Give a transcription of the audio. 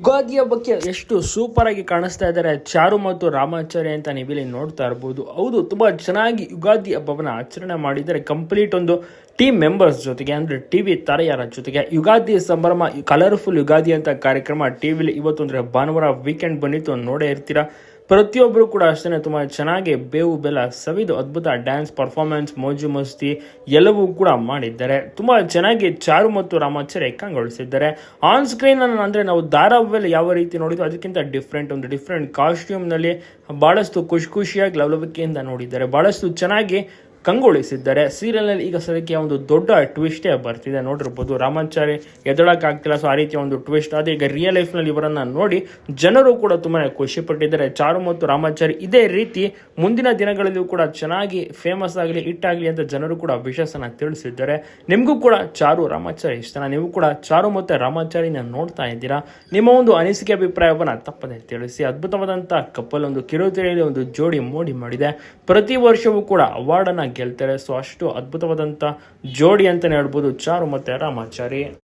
ಯುಗಾದಿಯ ಬಗ್ಗೆ ಎಷ್ಟು ಸೂಪರ್ ಆಗಿ ಕಾಣಿಸ್ತಾ ಇದ್ದಾರೆ ಚಾರು ಮತ್ತು ರಾಮಾಚಾರ್ಯ ಅಂತ ನೀವಿಲ್ಲಿ ನೋಡ್ತಾ ಇರ್ಬೋದು. ಹೌದು, ತುಂಬಾ ಚೆನ್ನಾಗಿ ಯುಗಾದಿ ಹಬ್ಬವನ್ನು ಆಚರಣೆ ಮಾಡಿದ್ದಾರೆ. ಕಂಪ್ಲೀಟ್ ಒಂದು ಟೀಮ್ ಮೆಂಬರ್ಸ್ ಜೊತೆಗೆ, ಅಂದ್ರೆ ಟಿವಿ ತಾರೆಯರ ಜೊತೆಗೆ. ಯುಗಾದಿ ಸಂಭ್ರಮ ಕಲರ್ಫುಲ್ ಯುಗಾದಿ ಅಂತ ಕಾರ್ಯಕ್ರಮ ಟಿವಿಲಿ ಇವತ್ತು ಅಂದ್ರೆ ಭಾನುವಾರ ವೀಕೆಂಡ್ ಬಂದಿತ್ತು. ನೋಡೇ ಇರ್ತೀರಾ. ಪ್ರತಿಯೊಬ್ಬರು ಕೂಡ ಅಷ್ಟೇ ತುಂಬ ಚೆನ್ನಾಗಿ ಬೇವು, ಬೆಲ್ಲ ಸವಿದು ಅದ್ಭುತ ಡ್ಯಾನ್ಸ್ ಪರ್ಫಾರ್ಮೆನ್ಸ್ ಮೋಜು ಮಸ್ತಿ ಎಲ್ಲವೂ ಕೂಡ ಮಾಡಿದ್ದಾರೆ. ತುಂಬ ಚೆನ್ನಾಗಿ ಚಾರು ಮತ್ತು ರಾಮಾಚಾರ್ಯ ಕಂಗೊಳಿಸಿದ್ದಾರೆ ಆನ್ ಸ್ಕ್ರೀನ್ ಅಂದರೆ ನಾವು ಧಾರಾವಾಹಿಯಲ್ಲಿ ಯಾವ ರೀತಿ ನೋಡಿದ್ವಿ ಅದಕ್ಕಿಂತ ಡಿಫ್ರೆಂಟ್ ಒಂದು ಡಿಫ್ರೆಂಟ್ ಕಾಸ್ಟ್ಯೂಮ್ನಲ್ಲಿ ಭಾಳಷ್ಟು ಖುಷಿ ಖುಷಿಯಾಗಿ ಲವಲವಿಕೆಯಿಂದ ನೋಡಿದ್ದಾರೆ. ಭಾಳಷ್ಟು ಚೆನ್ನಾಗಿ ಕಂಗೊಳಿಸಿದ್ದಾರೆ ಸೀರಿಯಲ್ನಲ್ಲಿ ಈಗ ಸದ್ಯಕ್ಕೆ ಒಂದು ದೊಡ್ಡ ಟ್ವಿಸ್ಟೇ ಬರ್ತಿದೆ. ನೋಡಿರ್ಬೋದು ರಾಮಾಚಾರಿ ಎದಳಕ್ಕಾಗ್ತಿಲ್ಲ ಸೊ ಆ ರೀತಿಯ ಒಂದು ಟ್ವಿಸ್ಟ್ ಅದೇ ಈಗ ರಿಯಲ್ ಲೈಫ್ನಲ್ಲಿ ಇವರನ್ನು ನೋಡಿ ಜನರು ಕೂಡ ತುಂಬಾ ಖುಷಿಪಟ್ಟಿದ್ದಾರೆ ಚಾರು ಮತ್ತು ರಾಮಾಚಾರಿ ಇದೇ ರೀತಿ ಮುಂದಿನ ದಿನಗಳಲ್ಲಿಯೂ ಕೂಡ ಚೆನ್ನಾಗಿ ಫೇಮಸ್ ಆಗಲಿ ಹಿಟ್ ಆಗಲಿ ಅಂತ ಜನರು ಕೂಡ ವಿಶ್ವಾಸನ ತಿಳಿಸಿದ್ದಾರೆ. ನಿಮಗೂ ಕೂಡ ಚಾರು, ರಾಮಾಚಾರಿ ಇಷ್ಟನ ನೀವು ಕೂಡ ಚಾರು ಮತ್ತು ರಾಮಾಚಾರಿನ ನೋಡ್ತಾ ಇದ್ದೀರಾ? ನಿಮ್ಮ ಒಂದು ಅನಿಸಿಕೆ, ಅಭಿಪ್ರಾಯವನ್ನು ತಪ್ಪದೆ ತಿಳಿಸಿ. ಅದ್ಭುತವಾದಂಥ ಕಪ್ಪಲ್ ಒಂದು ಕಿರುತೆರೆಯಲ್ಲಿ ಒಂದು ಜೋಡಿ ಮೋಡಿ ಮಾಡಿದೆ. ಪ್ರತಿ ವರ್ಷವೂ ಕೂಡ ಅವಾರ್ಡನ್ನು ಗೆಲ್ತಾರೆ ಸೊ ಅಷ್ಟು ಅದ್ಭುತವಾದಂಥ ಜೋಡಿ ಅಂತಲೇ ಹೇಳ್ಬೋದು. ಚಾರು ಮತ್ತು ರಾಮಾಚಾರಿ.